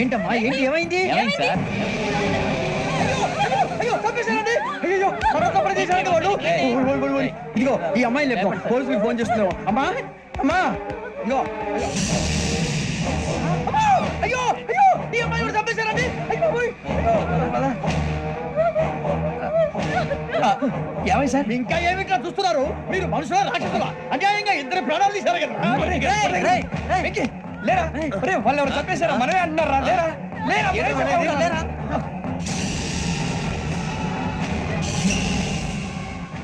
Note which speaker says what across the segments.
Speaker 1: ఏంటమ్మా? ఏంటి? ఏమైంది?
Speaker 2: ఏమైంది? సార్
Speaker 1: అయ్యో తప్పేశారండి అయ్యో మరొక వాళ్ళు. ఇదిగో ఈ అమ్మాయి లేపు పోలీసులకు ఫోన్ చేస్తున్నావు అమ్మా అమ్మా ఇదిగో. అమ్మా! అయ్యో అయ్యో ఈ అమ్మాయి కూడా చంపేశారండి. అయ్యో పద. ఏమైంది సార్? ఇంకా ఏమి ఇట్లా చూస్తున్నారు? మీరు మనుషుల రాక్షసులా? అన్యాయంగా ఇద్దరు ప్రాణాలు తీశారు కదా. రేయ్, రేయ్, వెంకీ, లేరా? రే వాళ్ళు ఎవరు చంపేశారా మనమే అంటున్నారా? లేరా? లేరా? లేరా లేరా?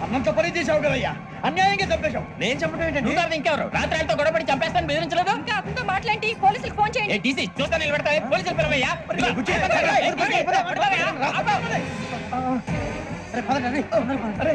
Speaker 1: అన్నంత పని చేసావు కదయ్యా. అన్యాయంగా చంపేశావు. నేను చంపడం
Speaker 2: నువ్వు కాదు ఇంకెవరు? రాత్రి ఆయనతో గొడవపడి చంపేస్తాను బెదిరించలేదు?
Speaker 3: ఇంకా అతనితో మాట్లాడి పోలీసులకు ఫోన్
Speaker 2: ఏ
Speaker 3: చేయండి
Speaker 2: చూస్తా నిలబెడతా పోలీసులు పిలవయ్యా?
Speaker 1: అరే పదండి అరే.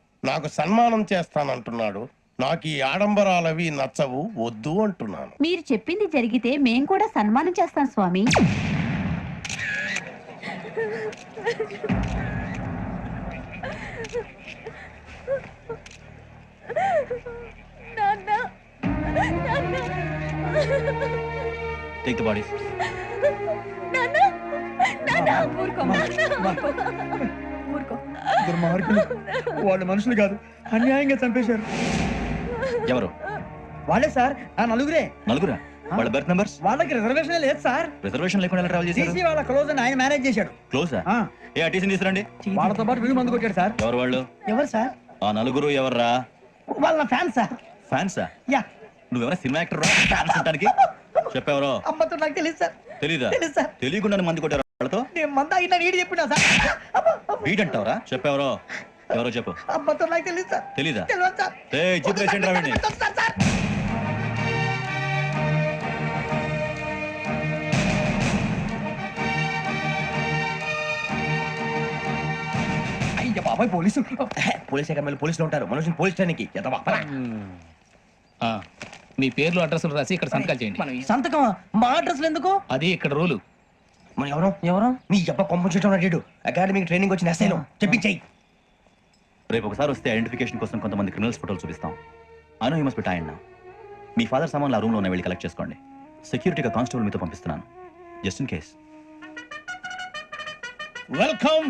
Speaker 4: నాకు సన్మానం చేస్తానంటున్నాడు. నాకు ఈ ఆడంబరాలవి నచ్చవు వద్దు అంటున్నాను.
Speaker 3: మీరు చెప్పింది జరిగితే మేం కూడా సన్మానం చేస్తాం స్వామి.
Speaker 2: టేక్ ద బాడీస్
Speaker 1: దుర్మార్గులు వాళ్ళు మనుషులు కాదు. అన్యాయంగా చంపేశారు.
Speaker 2: ఎవరు?
Speaker 1: వాళ్ళే సార్. ఆ నలుగురే.
Speaker 2: నలుగురా? వాళ్ళ బర్త్ నంబర్స్?
Speaker 1: వాళ్ళకి రిజర్వేషన్ లేదు సార్.
Speaker 2: రిజర్వేషన్ లేకుండా ట్రావెల్ చేశారు?
Speaker 1: టీసీ వాళ్ళ క్లోజ్ అని ఆయన మేనేజ్ చేశాడు.
Speaker 2: క్లోజా
Speaker 1: ఆ,
Speaker 2: ఏ టీసీని తీసుకురండి.
Speaker 1: వాళ్ళతో పాటు వీడు మందు కొట్టాడు సార్.
Speaker 2: ఎవరు వాళ్ళు?
Speaker 1: ఎవరు సార్?
Speaker 2: ఆ నలుగురు ఎవర్రా?
Speaker 1: వాళ్ళ ఫ్యాన్ సార్.
Speaker 2: ఫ్యాన్సా
Speaker 1: యా.
Speaker 2: నువ్వెవరా సినిమా యాక్టర్ ఫ్యాన్స్ అంటానికి చెప్పెవరో?
Speaker 1: అమ్మతో నాకు తెలియదు సార్.
Speaker 2: తెలీదా?
Speaker 1: తెలీదు సార్.
Speaker 2: తెలియకుండా మంది కొట్టారు వాళ్ళతో
Speaker 1: నేను మంద అయినా నీడి చెప్పినా సార్. అమ్మ, అమ్మ,
Speaker 2: వీడంటావరా? చెప్పెవరో? ఎవరో చెప్పు.
Speaker 1: అమ్మతో నాకు తెలియదు సార్.
Speaker 2: తెలీదా?
Speaker 1: తెలియదు సార్.
Speaker 2: ఏ జీప్ వేసేయండి రా వీడిని.
Speaker 1: Sir, sir. అయ్య బాబాయ్ పోలీసు.
Speaker 5: పోలీస్ అకాడమీలో పోలీసులు ఉంటారు. మనుషులు పోలీస్ స్టేషన్కి
Speaker 6: మీ పేర్లు అడ్రస్లు రాసి ఇక్కడ సంతకాలు చేయండి.
Speaker 1: సంతకమా? మా అడ్రస్లు ఎందుకు?
Speaker 6: అది ఇక్కడ రూలు.
Speaker 5: మన ఎవరు?
Speaker 1: ఎవరు?
Speaker 5: నీ అబ్బా పంపించడం అడిగాడు అకాడమిక్ ట్రైనింగ్ వచ్చిన ఎస్ఐలో చెప్పించాయి.
Speaker 2: రేపు ఒకసారి వస్తే ఐడెంటిఫికేషన్ కోసం కొంతమంది క్రిమినల్స్ ఫోటోలు చూపిస్తాం. Anu you must be tired me father సామాన్లు ఆ రూమ్లో ఉన్న వెళ్ళి కలెక్ట్ చేసుకోండి. సెక్యూరిటీగా కానిస్టేబుల్ మీతో పంపిస్తున్నాను. Just in case
Speaker 7: welcome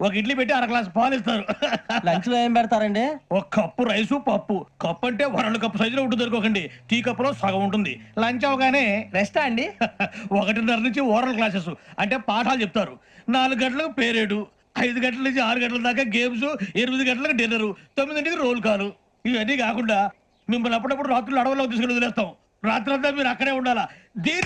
Speaker 7: ఒక ఇడ్లీ పెట్టి అర గ్లాస్ పాలు ఇస్తారు.
Speaker 5: లంచ్లో ఏం పెడతారండి?
Speaker 7: ఒక కప్పు రైసు పప్పు. కప్పు అంటే వరల్డ్ కప్పు సైజులో ఉంటుంది అనుకోకండి. టీ కప్పులో సగం ఉంటుంది. లంచ్ అవగానే
Speaker 1: రెస్టా అండి?
Speaker 7: ఒకటిన్నర నుంచి ఓరల్ క్లాసెస్. అంటే పాఠాలు చెప్తారు. నాలుగు గంటలకు పేరేడు. ఐదు గంటల నుంచి ఆరు గంటల దాకా గేమ్స్ ఎనిమిది గంటలకు డిన్నర్ తొమ్మిదింటికి రోల్ కాలు ఇవన్నీ కాకుండా మిమ్మల్ని అప్పుడప్పుడు రాత్రులు అడవుల్లో తీసుకెళ్ళి వదిలేస్తాం. రాత్రి అంతా మీరు అక్కడే ఉండాలా? దీని